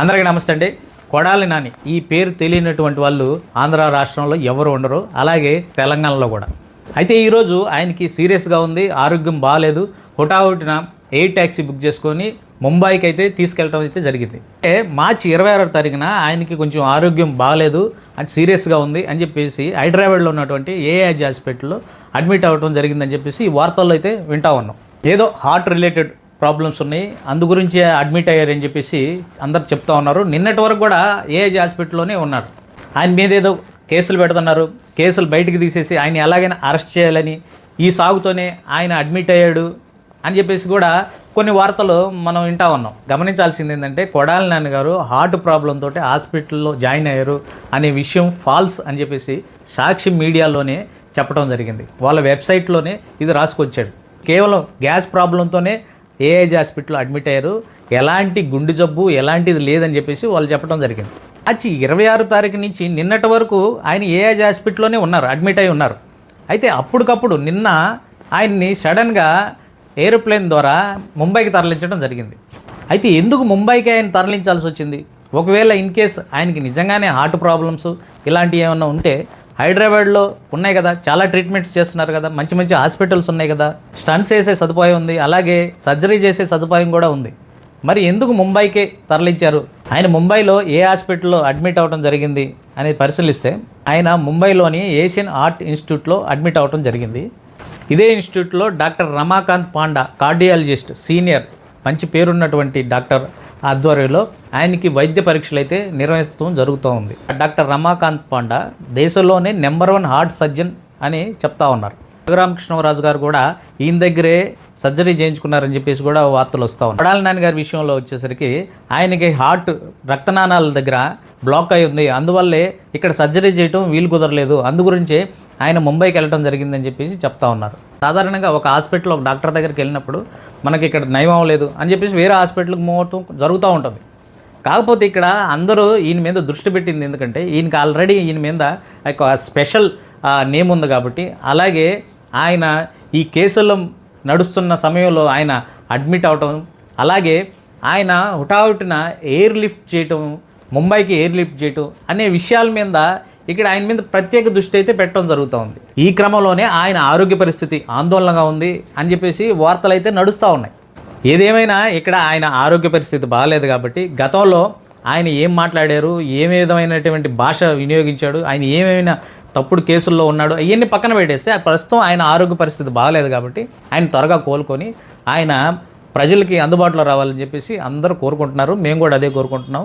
అందరికీ నమస్తే అండి. కొడాలి నాని ఈ పేరు తెలియనటువంటి వాళ్ళు ఆంధ్ర రాష్ట్రంలో ఎవరు ఉండరు అలాగే తెలంగాణలో కూడా. అయితే ఈరోజు ఆయనకి సీరియస్గా ఉంది ఆరోగ్యం బాగాలేదు హుటాహుటిన ఎయిర్ ట్యాక్సీ బుక్ చేసుకొని ముంబైకి అయితే తీసుకెళ్ళడం అయితే జరిగింది. అంటే మార్చి ఇరవై ఆరో తారీఖున ఆయనకి కొంచెం ఆరోగ్యం బాగాలేదు అని సీరియస్గా ఉంది అని చెప్పేసి హైదరాబాద్లో ఉన్నటువంటి ఏఐజీ హాస్పిటల్లో అడ్మిట్ అవ్వడం జరిగిందని చెప్పేసి ఈ వార్తల్లో అయితే వింటా ఉన్నాం. ఏదో హార్ట్ రిలేటెడ్ ప్రాబ్లమ్స్ ఉన్నాయి. అందు గురించి అడ్మిట్ అయ్యారని చెప్పేసి అందరు చెప్తా ఉన్నారు. నిన్నటి వరకు కూడా ఏఐజీ హాస్పిటల్లోనే ఉన్నారు. ఆయన మీద ఏదో కేసులు పెడుతున్నారు. కేసులు బయటికి తీసేసి ఆయన ఎలాగైనా అరెస్ట్ చేయాలని ఈ సాగుతోనే ఆయన అడ్మిట్ అయ్యాడు అని చెప్పేసి కూడా కొన్ని వార్తలు మనం వింటా ఉన్నాం. గమనించాల్సింది ఏంటంటే కొడాలి నాన్న గారు హార్ట్ ప్రాబ్లంతో హాస్పిటల్లో జాయిన్ అయ్యారు అనే విషయం ఫాల్స్ అని చెప్పేసి సాక్షి మీడియాలోనే చెప్పడం జరిగింది. వాళ్ళ వెబ్సైట్లోనే ఇది రాసుకొచ్చాడు. కేవలం గ్యాస్ ప్రాబ్లంతోనే ఏఐజీ హాస్పిటల్లో అడ్మిట్ అయ్యారు. ఎలాంటి గుండె జబ్బు ఎలాంటిది లేదని చెప్పేసి వాళ్ళు చెప్పడం జరిగింది. వచ్చి ఇరవై ఆరు తారీఖు నుంచి నిన్నటి వరకు ఆయన ఏఐజీ హాస్పిటల్లోనే ఉన్నారు అడ్మిట్ అయి ఉన్నారు. అయితే అప్పటికప్పుడు నిన్న ఆయన్ని సడన్గా ఏరోప్లేన్ ద్వారా ముంబైకి తరలించడం జరిగింది. అయితే ఎందుకు ముంబైకి ఆయన తరలించాల్సి వచ్చింది? ఒకవేళ ఇన్ కేస్ ఆయనకి నిజంగానే హార్ట్ ప్రాబ్లమ్స్ ఇలాంటివి ఏమైనా ఉంటే హైదరాబాద్లో ఉన్నాయి కదా చాలా ట్రీట్మెంట్స్ చేస్తున్నారు కదా మంచి మంచి హాస్పిటల్స్ ఉన్నాయి కదా స్టంట్స్ వేసే సదుపాయం ఉంది అలాగే సర్జరీ చేసే సదుపాయం కూడా ఉంది. మరి ఎందుకు ముంబైకే తరలించారు? ఆయన ముంబైలో ఏ హాస్పిటల్లో అడ్మిట్ అవ్వడం జరిగింది అనేది పరిశీలిస్తే ఆయన ముంబైలోని ఏషియన్ ఆర్ట్ ఇన్స్టిట్యూట్లో అడ్మిట్ అవ్వడం జరిగింది. ఇదే ఇన్స్టిట్యూట్లో doctor Ramakant Panda cardiologist senior మంచి పేరున్నటువంటి డాక్టర్ ఆధ్వర్యంలో ఆయనకి వైద్య పరీక్షలు అయితే నిర్వహించడం జరుగుతూ ఉంది. డాక్టర్ రమాకాంత్ పాండా దేశంలోనే నెంబర్ వన్ హార్ట్ సర్జన్ అని చెప్తా ఉన్నారు. రఘురామకృష్ణరాజు గారు కూడా ఈయన దగ్గరే సర్జరీ చేయించుకున్నారని చెప్పేసి కూడా వార్తలు వస్తూ ఉన్నాయి. కొడాలి నాని గారి విషయంలో వచ్చేసరికి ఆయనకి హార్ట్ రక్తనాళాల దగ్గర బ్లాక్ అయి ఉంది. అందువల్లే ఇక్కడ సర్జరీ చేయటం వీలు కుదరలేదు. అందు గురించి ఆయన ముంబైకి వెళ్ళడం జరిగిందని చెప్పేసి చెప్తా ఉన్నారు. సాధారణంగా ఒక హాస్పిటల్ ఒక డాక్టర్ దగ్గరికి వెళ్ళినప్పుడు మనకి ఇక్కడ నయం అవ్వలేదు అని చెప్పేసి వేరే హాస్పిటల్కి మోవటం జరుగుతూ ఉంటుంది. కాకపోతే ఇక్కడ అందరూ ఈయన మీద దృష్టి పెట్టింది ఎందుకంటే ఈయనకి ఆల్రెడీ ఈయన మీద ఒక స్పెషల్ నేమ్ ఉంది కాబట్టి అలాగే ఆయన ఈ కేసుల్లో నడుస్తున్న సమయంలో ఆయన అడ్మిట్ అవటం అలాగే ఆయన హుటాహుటిన ఎయిర్ లిఫ్ట్ చేయటం ముంబైకి ఎయిర్ లిఫ్ట్ చేయటం అనే విషయాల మీద ఇక్కడ ఆయన మీద ప్రత్యేక దృష్టి అయితే పెట్టడం జరుగుతూ ఉంది ఈ క్రమంలోనే ఆయన ఆరోగ్య పరిస్థితి ఆందోళనగా ఉంది అని చెప్పేసి వార్తలు అయితే నడుస్తూ ఉన్నాయి. ఏదేమైనా ఇక్కడ ఆయన ఆరోగ్య పరిస్థితి బాగాలేదు కాబట్టి గతంలో ఆయన ఏం మాట్లాడారు ఏ విధమైనటువంటి భాష వినియోగించాడు ఆయన ఏమైనా తప్పుడు కేసుల్లో ఉన్నాడు అవన్నీ పక్కన పెట్టేస్తే ప్రస్తుతం ఆయన ఆరోగ్య పరిస్థితి బాగాలేదు కాబట్టి ఆయన త్వరగా కోలుకొని ఆయన ప్రజలకి అందుబాటులో రావాలని చెప్పేసి అందరూ కోరుకుంటున్నారు. మేము కూడా అదే కోరుకుంటున్నాం.